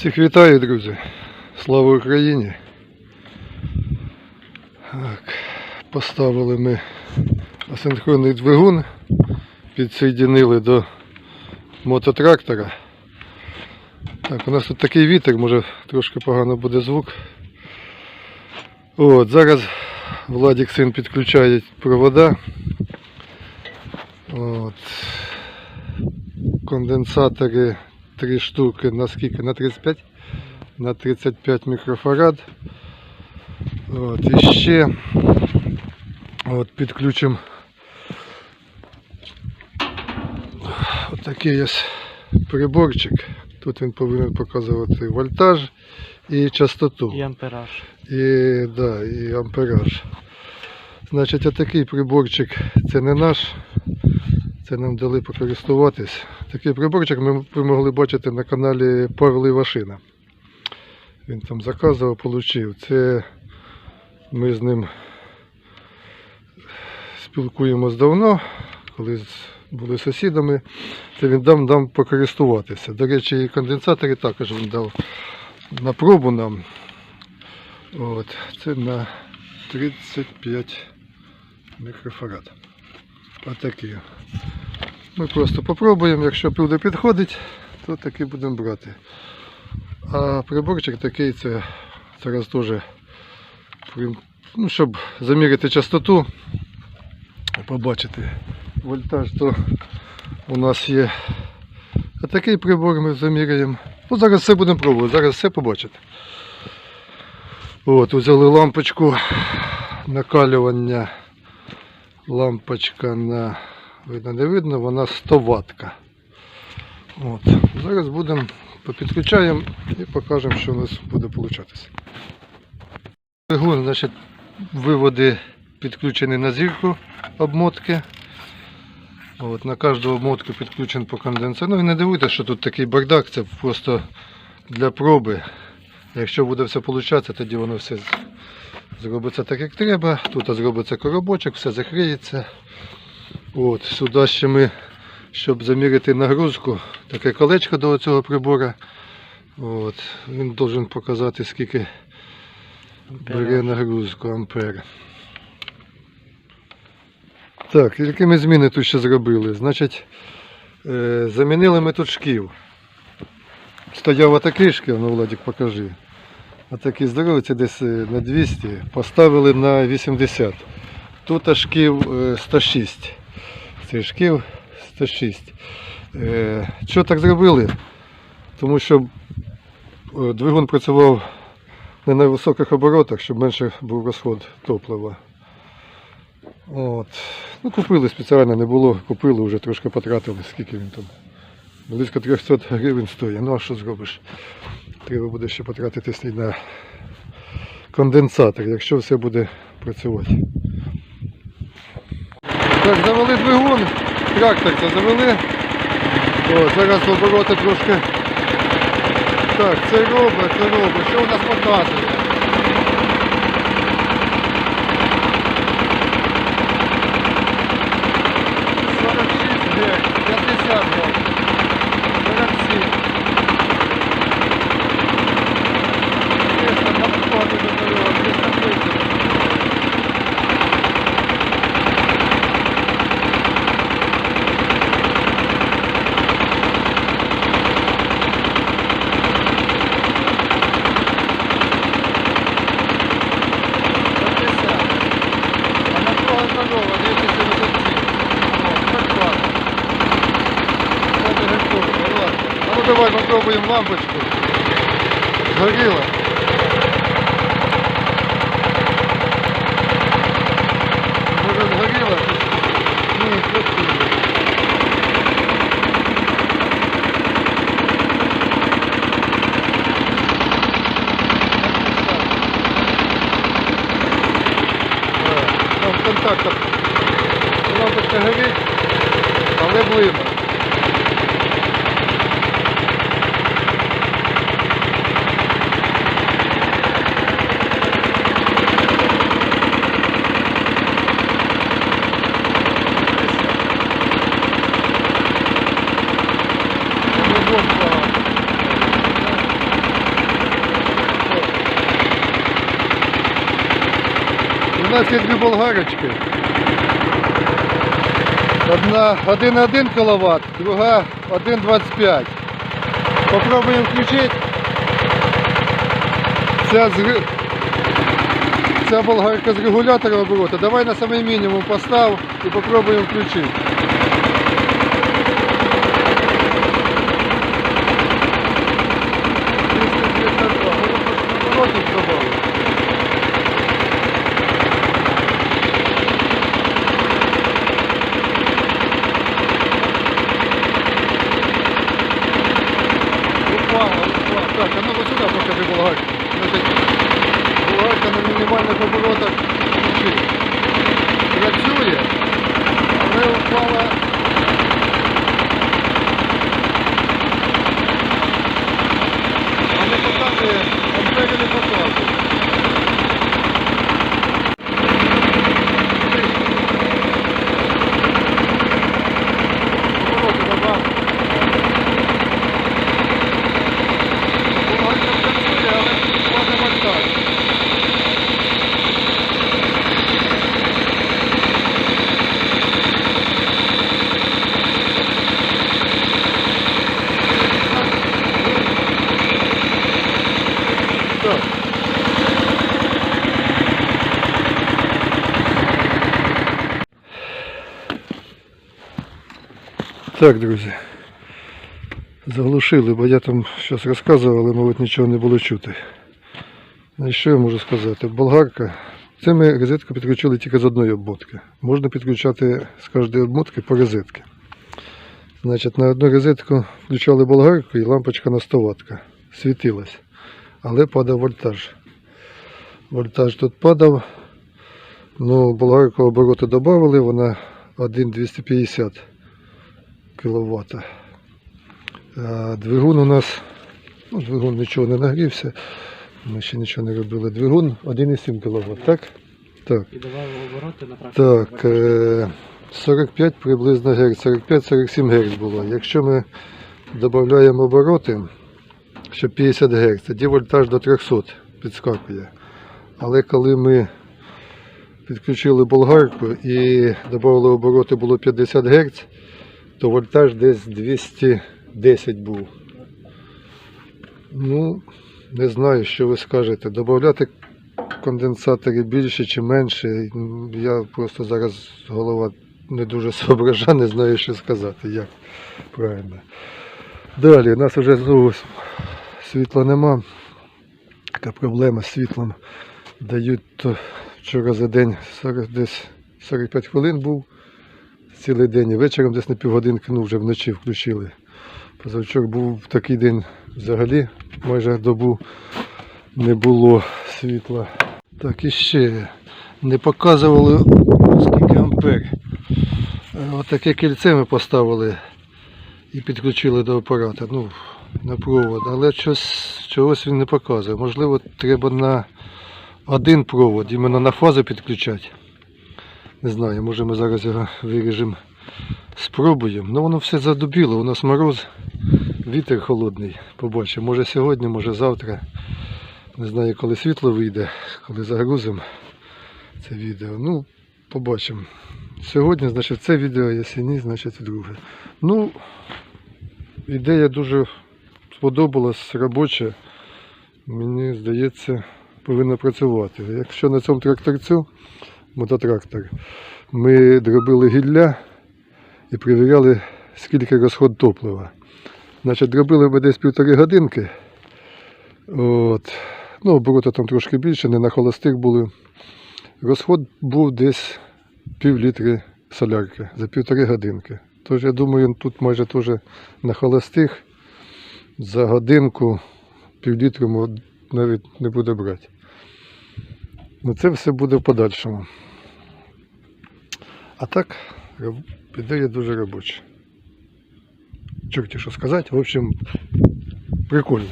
Всіх вітаю, друзі. Слава Україні. Так, поставили ми асинхронний двигун, підсоєдинили до мототрактора. Так, у нас тут такий вітер, може трошки погано буде звук. От, зараз Владик син підключає провода. От. Конденсатори три штуки на скільки? На 35? На 35 мікрофарад. От, і ще от, підключимо отакий ось приборчик. Тут він повинен показувати вольтаж і частоту. І ампераж. І, да, і ампераж. Значить, отакий приборчик це не наш. Це нам дали покористуватись. Такий приборчик ми, могли бачити на каналі Павла Івашина. Він там заказував, отримав. Це ми з ним спілкуємось давно, коли були сусідами. Це він дав нам покористуватися. До речі, і конденсатори також він дав на пробу нам. От, це на 35 мікрофарад. Отакі. Ми просто попробуємо, якщо буде підходить, то таки будемо брати. А приборчик такий це зараз теж, ну, щоб заміряти частоту, побачити вольтаж, то у нас є отакий прибор ми заміряємо. Ну, зараз все будемо пробувати, зараз все побачите. От, взяли лампочку накалювання. Лампочка на видно не видно, вона 100 ваттка. От. Зараз будемо підключаємо і покажемо, що у нас буде получатися. Двигун, значить, виводи підключені на зірку обмотки. От, на кожну обмотку підключений по конденсатору. Ну і не дивуйтесь, що тут такий бардак, це просто для проби. Якщо буде все получатися, тоді воно все зробиться так, як треба. Тут зробиться коробочок, все закриється. От, сюди ще ми, щоб заміряти нагрузку, таке колечко до цього прибора. От, він повинен показати, скільки бере нагрузку ампер. Так, які ми зміни тут ще зробили? Значить, е, замінили ми тут шків. Стояв отакий шків, ну Владик, покажи. Отакий здоровий, це десь е, на 200. Поставили на 80. Тут шків е, 106. Шків 106. Е, Що так зробили? Тому що е, двигун працював не на високих оборотах, щоб менше був розход топлива. От. Ну, купили спеціально, не було, купили, вже трошки потратили, скільки він там. Близько 300 гривень стоїть. Ну а що зробиш? Треба буде ще потратитись і на конденсатор, якщо все буде працювати. Так, завели двигун, трактор завели. О, зараз обороти трошки. Так, це робить, це робить. Що у нас показує? Лампочку. Горила. Может горила? Ні, красиво. Там в контактах лампочка горить, але блина. Ну, вот, а, Такі дві болгарочки. Одна 1,1 кВт, друга 1,25. Попробуємо включити. Ця, з... Ця болгарка з регулятора оборота. Давай на самий мінімум постав і попробуємо включити. Оборотів добавили. Упала, упала. Так, а ну вот сюда покажи болгарку. Значить, болгарка оборотах. Працює, але упала. А не показує, ампери не показує. Обороти добавили. Болгарка працює, але складно вольтаж. Так. Так, друзі. Заглушили, бо я там щось розказував, але, мабуть, нічого не було чути. Значить, що я можу сказати? Болгарка. Це ми розетку підключили тільки з одної обмотки. Можна підключати з кожної обмотки по розетки. Значить, на одну розетку включали болгарку і лампочка на 100 Вт світилась. Але падав вольтаж. Вольтаж тут падав. Ну, болгарку обороти додали, вона 1,250 кВт. Двигун у нас, ну, двигун нічого не нагрівся. Ми ще нічого не робили. Двигун 1,7 кВт, так? Так. І давали обороти на практику. Так, е, 45 приблизно Гц, 45-47 Гц було. Якщо ми додаємо обороти, що 50 Гц, тоді вольтаж до 300 підскакує. Але коли ми підключили болгарку і додали обороти було 50 Гц, то вольтаж десь 210 був. Ну, не знаю, що ви скажете. Добавляти конденсатори більше чи менше. Я просто зараз голова не дуже сообража, не знаю, що сказати, як правильно. Далі, у нас вже знову світла нема. Така проблема з світлом. Дають то вчора за день 40, десь 45 хвилин був цілий день і вечором десь на півгодинки, ну вже вночі включили. Позавчора був такий день взагалі, майже добу не було світла. Так, і ще не показували скільки ампер. Е, Отаке кільце ми поставили і підключили до апарата. Ну, на провод, але щось, чогось він не показує. Можливо, треба на один провод, іменно на фазу підключати. Не знаю, може ми зараз його виріжемо, спробуємо. Ну воно все задубіло, у нас мороз, вітер холодний. Побачимо. Може сьогодні, може завтра. Не знаю, коли світло вийде, коли загрузимо це відео. Ну, побачимо. Сьогодні, значить, це відео, якщо ні, значить друге. Ну, ідея дуже сподобалась, робоча. Мені здається, повинна працювати. Якщо на цьому тракторцю, мототрактор, ми дробили гілля і перевіряли, скільки розход топлива. Значить, дробили ми десь півтори годинки. От. Ну, обороти там трошки більше, не на холостих були. Розход був десь пів літри солярки за півтори годинки. Тож я думаю, тут майже теж на холостих за годинку пів літру навіть не буде брати. Ну це все буде в подальшому. А так, ідея дуже робоча. Чорті що сказати, в общем, прикольно.